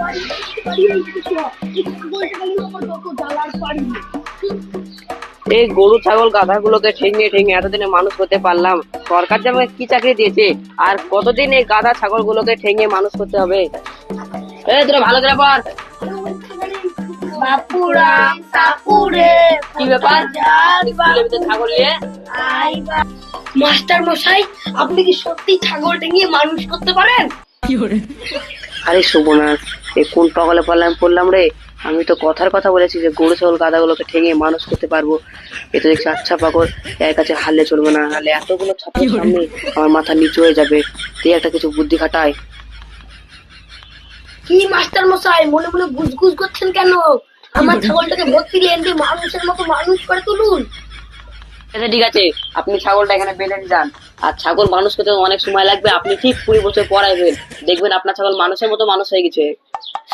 দাঁড়িয়ে, কত জ্বালার পাড়ি। এই গরু ছাগল গাধাগুলোকে ঠেঙিয়ে ঠেঙিয়ে এতদিনে মানুষ করতে পারলাম। সরকার যে আমাকে কি চাকরি দিয়েছে? আর কতদিন এই গাধা ছাগলগুলোকে ঠেঙিয়ে মানুষ করতে হবে? এই তোরা ভালো করে পড়। বাপুরাম সাপুরে কি ব্যাপার? স্কুলের ছাগল নিয়ে? মাস্টার মশাই আপনি কি সত্যি ছাগল টেঙিয়ে মানুষ করতে পারেন? আরে সুবনাথ এই কোন পাগলে পারলাম পড়লাম রে? আমি তো কথার কথা বলেছি যে গরু ছাগল গাধাগুলোকে ঠেঙে মানুষ করতে পারব। এ তো দেখছি আচ্ছা পাগল এর কাছে হারলে চলবে না হারলে এতগুলো ছাত্রের সামনে আমার মাথা নিচু হয়ে যাবে। তুই একটা কিছু বুদ্ধি খাটায়। কি মাস্টার মশাই মনে মনে গুজগুজ করছেন কেন? আমার ছাগলটাকে ভর্তি এনে মানুষের মতো মানুষ করে তুলুন। আচ্ছা ঠিক আছে আপনি ছাগলটা এখানে বেঁধে যান। আর ছাগল মানুষ করতে অনেক সময় লাগবে। আপনি ঠিক কুড়ি বছর পর আসবেন দেখবেন আপনার ছাগল মানুষের মতো মানুষ হয়ে গেছে।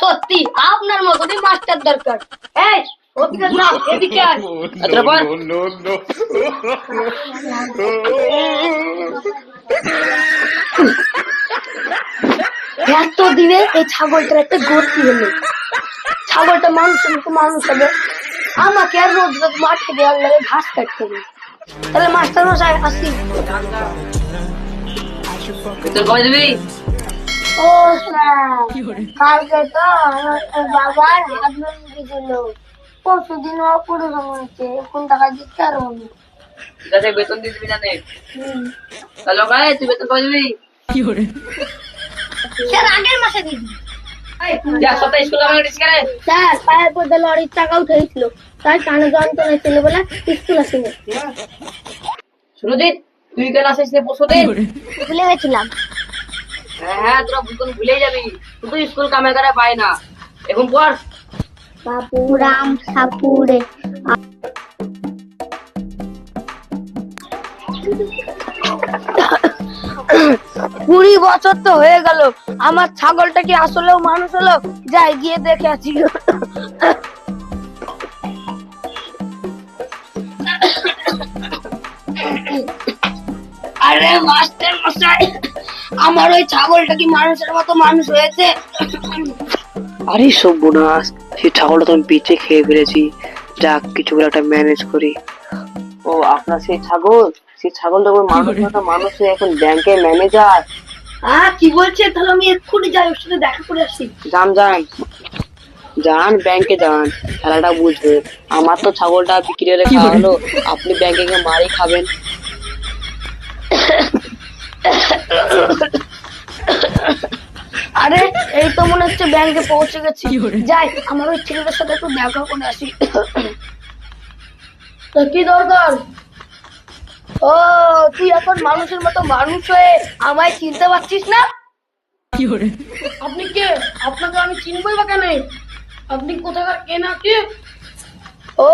সত্যি আপনার মতনই মাস্টার দরকার। এই। আচ্ছা. এত দিনে এই ছাগলটার একটা গতি হলো। ছাগলটা মানুষের মতো মানুষ হবে। আমাকে আর রোজ রোজ মাঠে দেওয়ার লাগে ঘাস কাটতে হবে। তাহলে মাস্টার মশাই আসি। তুই কবে দিবি ও কালকে তো বাবার হাত ভেঙে গেছিল। পরশু দিন অপারেশন হয়েছে এখন টাকা দিতে পারব না ঠিক আছে বেতন দিয়ে দিবি না দেখ হ্যালো ভাই তুই বেতন কবে দিবি? স্যার আগের মাসে দিবি। করে স্যার পায়ের পর্দা লরির টাকা উঠেছিল তাই কানে যন্ত্রণা ছিল বলে স্কুল আসিনি। তুই কেন আসিস রে পরশু দিন ভুলে গেছিলাম। হ্যাঁ হ্যাঁ তোরা ভুল ভুলে যাবি। তুই তো স্কুল কামে করে পাই না। এখন পর বাপুরাম সাপুরে কুড়ি বছর তো হয়ে গেল। আমার ছাগলটা কি আসলেও মানুষ হলো? যাই গিয়ে দেখে আসি। আরে মাস্টার মশাই আমার ওই ছাগলটা কি মানুষের মতো মানুষ হয়েছে? আরে সেই ছাগলটা তো আমি বেঁচে খেয়ে ফেলেছি। যাক কিছু করে একটা ম্যানেজ করি। ও আপনার সেই ছাগল? সেই ছাগলটা ওই মানুষ মতো মানুষ হয়ে এখন ব্যাংকে ম্যানেজার হ্যাঁ কি বলছে? তাহলে আমি এক্ষুনি যাই ওর সাথে দেখা করে আসি। যান যান। যান ব্যাংকে যান। খেলাটা বুঝবে। আমার তো ছাগলটা বিক্রি হলে খাওয়া হলো আপনি ব্যাংকে গিয়ে মারি খাবেন। আরে এই তো মনে হচ্ছে ব্যাংকে পৌঁছে গেছি। যাই আমার ওই ছেলেটার সাথে একটু দেখা করে আসি। তো কি দরকার? ও তুই এখন মানুষের মতো মানুষ হয়ে আমায় চিনতে পারছিস না? আপনি কে? আপনাকে আমি চিনবই বা কেন? আপনি কোথাকার কে না কে? ও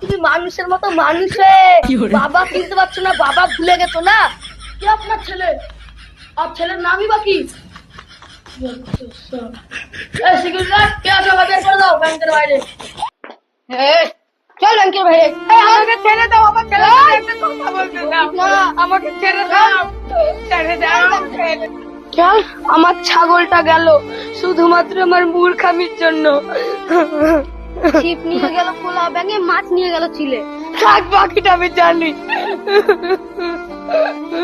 তুমি মানুষের মতো মানুষ হয়ে বাবা চিনতে পারছ না বাবা ভুলে গেছো না? কে আপনার ছেলে? আর ছেলের নামই বা কি? কে আছে আমাকে? করে দাও ব্যাংকের বাইরে। চল ব্যাংকের বাইরে। আমাকে ছেড়ে দাও আমার ছেলে আমাকে ছেড়ে দাও। ছেড়ে দাও চল আমার ছাগলটা গেল শুধুমাত্র আমার মূর্খামির জন্য। ছিপ নিয়ে গেল খোলা ব্যাঙে মাছ নিয়ে গেল ছিলে। থাক বাকিটা আমি জানি।